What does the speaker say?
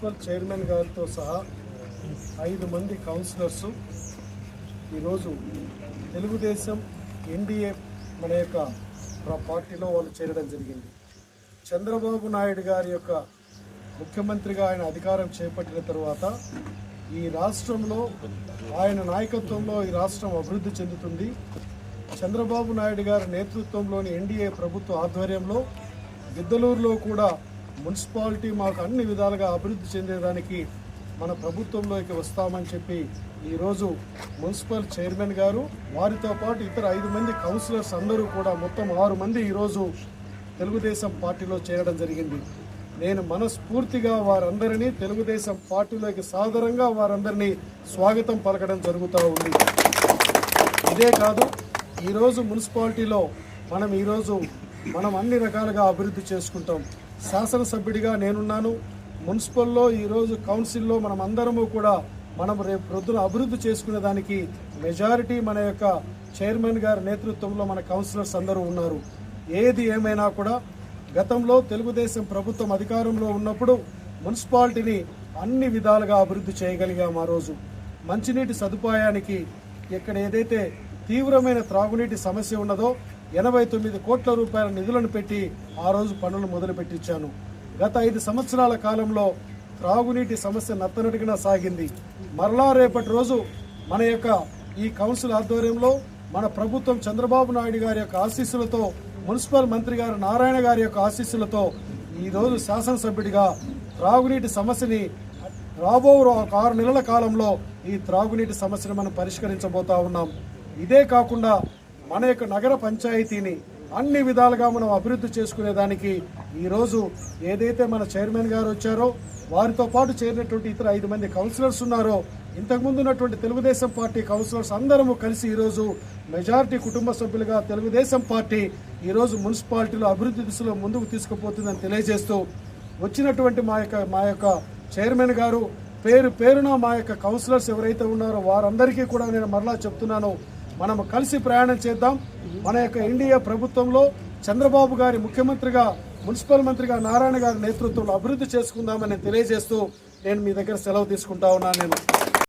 Chairman గారితో సహా ఐదు మంది కౌన్సిలర్స్. ఈరోజు తెలుగుదేశం ఎన్డీఏ మన యొక్క పార్టీలో వాళ్ళు చేరడం జరిగింది. చంద్రబాబు నాయుడు గారి యొక్క ముఖ్యమంత్రిగా ఆయన అధికారం చేపట్టిన తర్వాత ఈ రాష్ట్రంలో ఆయన నాయకత్వంలో ఈ రాష్ట్రం అభివృద్ధి చెందుతుంది. చంద్రబాబు నాయుడు గారి నేతృత్వంలోని ఎన్డీఏ ప్రభుత్వ ఆధ్వర్యంలో గిద్దలూరులో కూడా మున్సిపాలిటీ మాకు అన్ని విధాలుగా అభివృద్ధి చెందేదానికి మన ప్రభుత్వంలోకి వస్తామని చెప్పి ఈరోజు మున్సిపల్ చైర్మన్ గారు వారితో పాటు ఇతర ఐదు మంది కౌన్సిలర్స్ అందరూ కూడా మొత్తం ఆరు మంది ఈరోజు తెలుగుదేశం పార్టీలో చేరడం జరిగింది. నేను మనస్ఫూర్తిగా వారందరినీ తెలుగుదేశం పార్టీలోకి సాదరంగా వారందరినీ స్వాగతం పలకడం జరుగుతూ ఉంది. ఇదే కాదు ఈరోజు మున్సిపాలిటీలో మనం ఈరోజు మనం అన్ని రకాలుగా అభివృద్ధి చేసుకుంటాం. శాసనసభ్యుడిగా నేనున్నాను. మున్సిపల్లో ఈరోజు కౌన్సిల్లో మనం అందరము కూడా మనం రేపు ప్రొద్దున అభివృద్ధి చేసుకునే దానికి మెజారిటీ మన యొక్క చైర్మన్ గారి నేతృత్వంలో మన కౌన్సిలర్స్ అందరూ ఉన్నారు. ఏది ఏమైనా కూడా గతంలో తెలుగుదేశం ప్రభుత్వం అధికారంలో ఉన్నప్పుడు మున్సిపాలిటీని అన్ని విధాలుగా అభివృద్ధి చేయగలిగాం ఆ రోజు. మంచినీటి సదుపాయానికి ఇక్కడ ఏదైతే తీవ్రమైన త్రాగునీటి సమస్య ఉన్నదో ఎనభై తొమ్మిది కోట్ల రూపాయల నిధులను పెట్టి ఆ రోజు పనులు మొదలుపెట్టించాను. గత ఐదు సంవత్సరాల కాలంలో త్రాగునీటి సమస్య నత్తనటిగా సాగింది. మరలా రేపటి రోజు మన యొక్క ఈ కౌన్సిల్ ఆధ్వర్యంలో మన ప్రభుత్వం చంద్రబాబు నాయుడు గారి యొక్క ఆశీస్సులతో మున్సిపల్ మంత్రి గారు నారాయణ గారి యొక్క ఆశీస్సులతో ఈ రోజు శాసనసభ్యుడిగా త్రాగునీటి సమస్యని రాబో ఒక ఆరు నెలల కాలంలో ఈ త్రాగునీటి సమస్యను మనం పరిష్కరించబోతా ఉన్నాం. ఇదే కాకుండా మన యొక్క నగర పంచాయతీని అన్ని విధాలుగా మనం అభివృద్ధి చేసుకునేదానికి ఈరోజు ఏదైతే మన చైర్మన్ గారు వచ్చారో వారితో పాటు చేరినటువంటి ఇతర ఐదు మంది కౌన్సిలర్స్ ఉన్నారో ఇంతకుముందు ఉన్నటువంటి తెలుగుదేశం పార్టీ కౌన్సిలర్స్ అందరము కలిసి ఈరోజు మెజారిటీ కుటుంబ సభ్యులుగా తెలుగుదేశం పార్టీ ఈరోజు మున్సిపాలిటీలో అభివృద్ధి దిశలో ముందుకు తీసుకుపోతుందని తెలియజేస్తూ వచ్చినటువంటి మా యొక్క మా యొక్క చైర్మన్ గారు పేరు పేరున మా యొక్క కౌన్సిలర్స్ ఎవరైతే ఉన్నారో వారందరికీ కూడా నేను మరలా చెప్తున్నాను. మనం కలిసి ప్రయాణం చేద్దాం. మన యొక్క ఎన్డీఏ ప్రభుత్వంలో చంద్రబాబు గారి ముఖ్యమంత్రిగా మున్సిపల్ మంత్రిగా నారాయణ గారి నేతృత్వంలో అభివృద్ధి చేసుకుందామని తెలియజేస్తూ నేను మీ దగ్గర సెలవు తీసుకుంటా ఉన్నాను. నేను